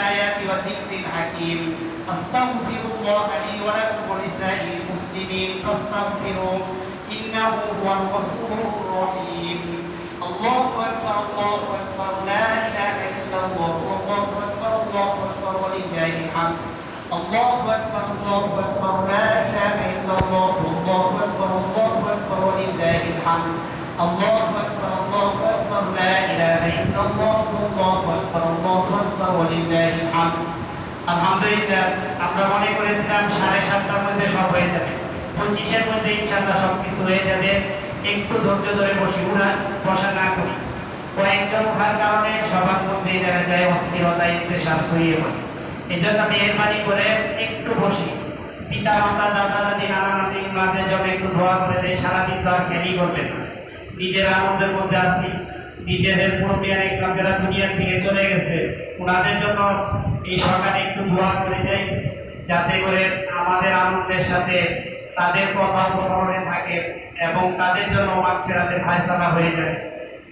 الآيات والذكر الحكيم. أستغفر الله لي ولكم ولسائر المسلمين. فاستغفروه. إنه هو الغفور الرحيم. الله أكبر الله أكبر. لا إله إلا الله. الله أكبر الله أكبر. ولله الحمد. الله أكبر الله أكبر. لا إله إلا الله. الله أكبر الله أكبر. ولله الحمد. الله أكبر أكبر لا إله إلا الله الله أكبر الله أكبر ولله الحمد আলহামদুলিল্লাহ আমরা মনে করেছিলাম সাড়ে সাতটার মধ্যে সব হয়ে যাবে পঁচিশের মধ্যে ইনশাল্লাহ সব কিছু হয়ে যাবে একটু ধৈর্য ধরে বসি উড়া বসা না করি কয়েকজন ওঠার কারণে সবার মধ্যেই দেখা যায় অস্থিরতা ইন্তেশার ছড়িয়ে পড়ে এই জন্য মেহরবানি করে একটু বসি পিতা মাতা দাদা দাদি নানা নানি ওনাদের জন্য একটু দোয়া করে দেয় সারাদিন তো আর খেয়ালই করবেন না নিজের আনন্দের মধ্যে আছি নিজেদের মুরব্বিয়ান একদম যারা দুনিয়া থেকে চলে গেছে, ওনাদের জন্য এই সরকার একটু দোয়া করে যাই, যাতে করে আমাদের আনন্দের সাথে তাদের কথাও স্মরণে থাকে এবং তাদের জন্য মাগফিরাতের ফায়সালা হয়ে যায়।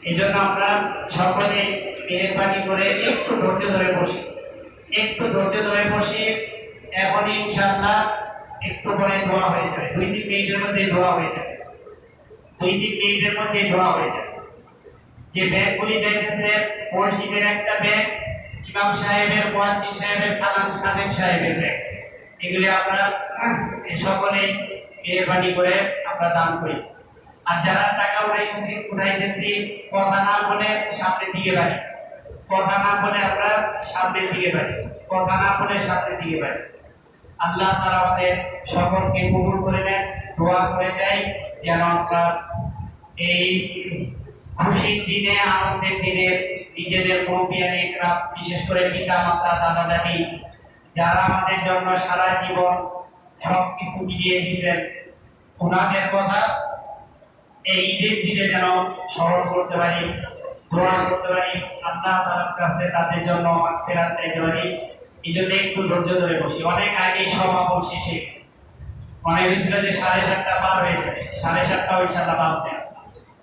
এই জন্য আমরা সকলে মেহরবানি করে একটু ধৈর্য ধরে বসি। একটু ধৈর্য ধরে বসি, এখন ইনশাল্লাহ একটু পরে ধোয়া হয়ে যাবে। দুই তিন মিনিটের মধ্যে ধোয়া হয়ে যাবে। দুই তিন মিনিটের মধ্যে ধোয়া হয়ে যাবে। যে ব্যাগগুলি যাইতেছে, মসজিদের একটা ব্যাগ ইমাম সাহেবের মোয়াজ্জি সাহেবের খালাম খাদেম সাহেবের ব্যাগ এগুলি আমরা সকলেই মেহরবানি করে আমরা দান করি। আর যারা টাকা উঠাই উঠে- উঠাইতেছি, কথা না বলে সামনের দিকে বাড়ি। কথা না বলে আমরা সামনের দিকে বাড়ি। কথা না বলে সামনের দিকে বাড়ি। আল্লাহ তারা আমাদের সকলকে কবুল করে নেন, দোয়া করে যাই, যেন আমরা এই খুশির দিনে, আনন্দের দিনে নিজেদের মুরব্বিয়ানি একরাম বিশেষ করে পিতা মাতা, দাদা দাদি, যারা আমাদের জন্য সারা জীবন সব কিছু মিলিয়ে দিয়েছেন, ওনাদের কথা এই ঈদের দিনে যেন স্মরণ করতে পারি, দোয়া করতে পারি, আল্লাহ তাআলার কাছে তাদের জন্য ফেরাত চাইতে পারি। এই জন্য একটু ধৈর্য ধরে বসি। অনেক আগেই সমাপন শেষ। মনে হয়েছিল যে সাড়ে সাতটা পার হয়ে যাবে। সাড়ে সাতটা ইনশাল্লাহ বাজবে।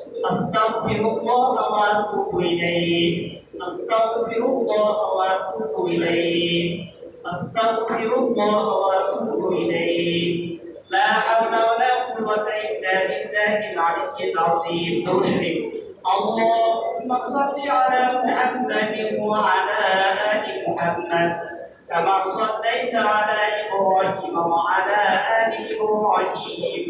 أستغفر الله وأتوب إليه. أستغفر الله وأتوب إليه. أستغفر الله وأتوب إليه. لا حول ولا قوة إلا بالله العلي العظيم. ترشد اللهم صل على محمد وعلى آل محمد. كما صليت على إبراهيم وعلى آل إبراهيم.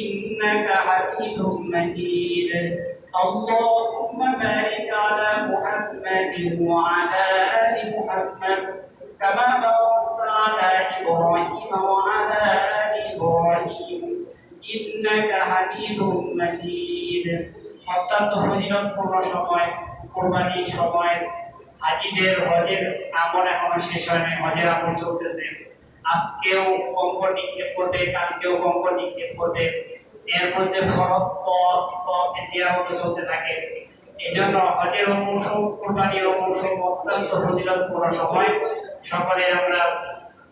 إنك حميد مجيد اللهم بارك على محمد وعلى آل محمد كما باركت على إبراهيم وعلى آل إبراهيم إنك حميد مجيد অত্যন্ত ফজিলতপূর্ণ সময় কোরবানির সময় হাজিদের হজের আমল এখনো শেষ হয়নি হজের আমল চলতেছে আজকেও কঙ্ক নিক্ষেপ করবে, কালকেও কঙ্ক নিক্ষেপ করবে। এর মধ্যে জিয়ারত চলতে থাকে। এই জন্য হজের মৌসুম, কোরবানির মৌসুম অত্যন্ত ফজিলতপূর্ণ সময়। সকলে আমরা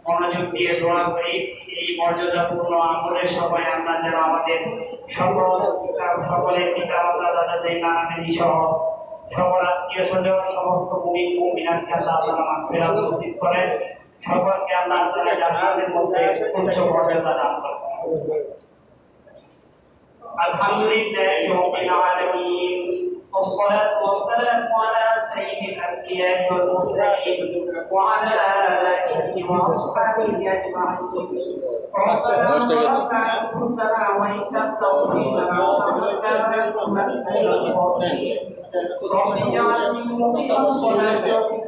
মনোযোগ দিয়ে দোয়া করি। এই মর্যাদাপূর্ণ আমলের সময় আমরা যেন আমাদের সকল সকলের পিতা মাতা দাদাদের সহ সকল আত্মীয় স্বজন সমস্ত মুমিন, মুমিনাতকে আল্লাহ নসিব করেন। সকলকে আল্লাহ তাআলা জান্নাতের মধ্যে উচ্চ মর্যাদা দান করেন الحمد لله رب العالمين والصلاة والسلام على سيد الأنبياء والمرسلين وعلى آله وأصحابه أجمعين ربنا ظلمنا أنفسنا وإن لم تغفر لنا وترحمنا لنكونن من الخاسرين رب اجعلني مقيم الصلاة ومن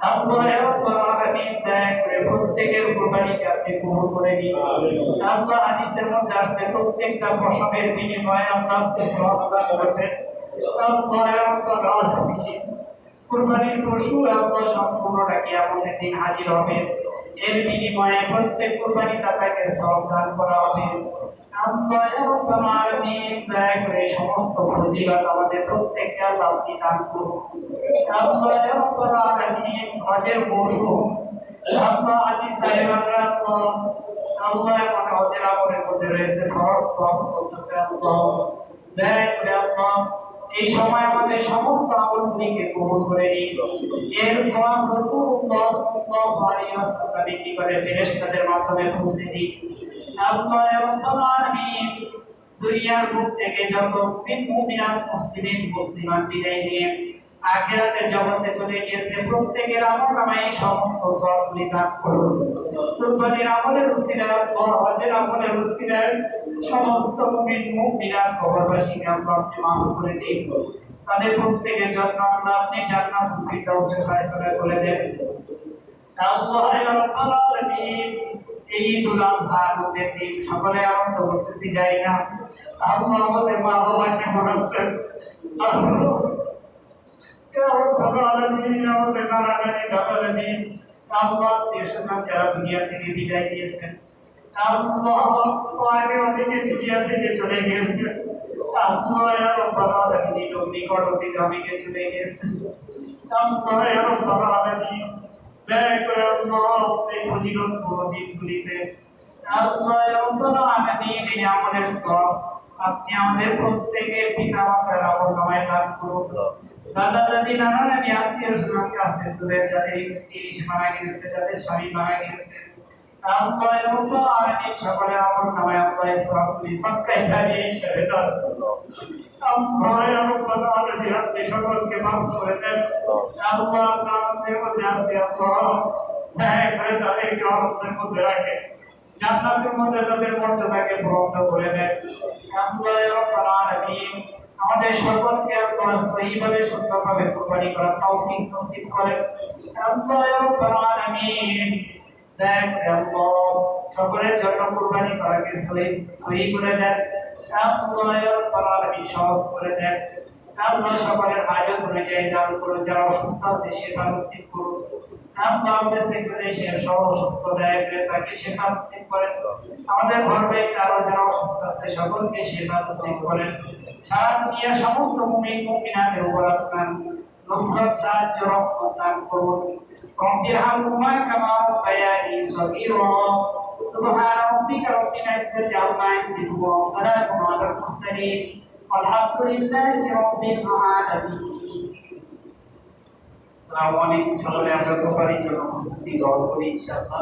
আল্লাহ রাব্বাল আলামিন করে কুরবানিকে আপনি করে প্রত্যেকটা বিনিময়ে কুরবানির পশু আল্লাহ সম্পূর্ণটা আমাদের দিন হাজির হবে। এর বিনিময়ে প্রত্যেক কুরবানি দাতাকে সওয়াব দান করা হবে। দয়া করে সমস্ত ফজিলত আমাদের প্রত্যেককে আল্লাহ আপনি দান করুন। হজের মৌসুম আল্লাহ আজি সাহেবরা আল্লাহ এখন হজের মধ্যে রয়েছে কম করতেছে আল্লাহ। দয়া করে আল্লাহ এই সময় আমাদের সমস্ত আমলগুলিকে কবুল করে নিন। এর সওয়াব রাসূলুল্লাহ সাল্লাল্লাহু আলাইহি ওয়াসাল্লামের নিকটে ফেরেশতাদের মাধ্যমে পৌঁছে দিন। আল্লাহ রাব্বাল আলামিন দুনিয়ার মুখ থেকে যত মুমিন, মুমিনাত, মুসলিমিন মুসলিমান বিদায় নিয়ে আখিরাতের জগতে চলে গিয়েছে। প্রত্যেকের আমল নামায় সমস্ত সবগুলি দান করুন। কুরবানির আমলের উসিলায় হজের আমলের উসিলায় সমস্ত মুমিন মুমিনাত কবরবাসীকে আল্লাহ আপনি মাফ করে দিন। তাদের প্রত্যেকের জন্য আল্লাহ আপনি জান্নাতুল ফিরদাউসের ফয়সালা করে দেন আল্লাহ রাব্বাল আলামিন, এই ঈদুল আজহা আমাদের দিন সকলে আনন্দ করতেছি, যাই না। আল্লাহ আমাদের মা বাবা কেমন আছেন আল্লাহ দেশনাম যারা দুনিয়া থেকে বিদায় নিয়েছেন আল্লাহ আগে অনেকে চলে ইয়া চলে ইয়া দয়া করে ইয়া আপনি আমাদের প্রত্যেকের পিতা মাতার করুন দাদা দাদি নানা আত্মীয় স্বজন কাছে দূরে যাদের স্ত্রী মারা গিয়েছে যাদের স্বামী মারা সকলের নামায় করে দেন আমাদের মধ্যে আছে করে তাদেরকে আমাদের মধ্যে করে দেন আল্লাহ আলামিন আমাদের সকলকে করেন রাব্বাল দেন আল্লাহ সকলের জন্য কুরবানি করাকে সহি করে দেন। আল্লাহ রাব্বাল আলামিন সহজ করে দেন। আল্লাহ সকলের হাজত অনুযায়ী দান করুন। যারা অসুস্থ আছে, সেটা নসিব করুন। আল্লাহ বেঁচে করে সে সব অসুস্থ দেয় তাকে সেটা নসিব করেন। আমাদের ধর্মে কারও যারা অসুস্থ আছে, সকলকে সেটা নসিব করেন। সারা দুনিয়ার সমস্ত মুমিন, মুমিনাতের উপর আপনার নুসরত, সাহায্য, রহমত দান করুন। রব্বির হামহুমা কামা রাব্বায়ানি সগীরা সুবহান রাব্বিকা রব্বিল ইজ্জাতি আম্মা ইয়াসিফুন ওয়া সালামুন আলাল মুরসালিন والحمد لله رب العالمين আসসালামু আলাইকুম সকলে আমরা কোরবানির জন্য প্রস্তুতি গ্রহণ করি ইনশাআল্লাহ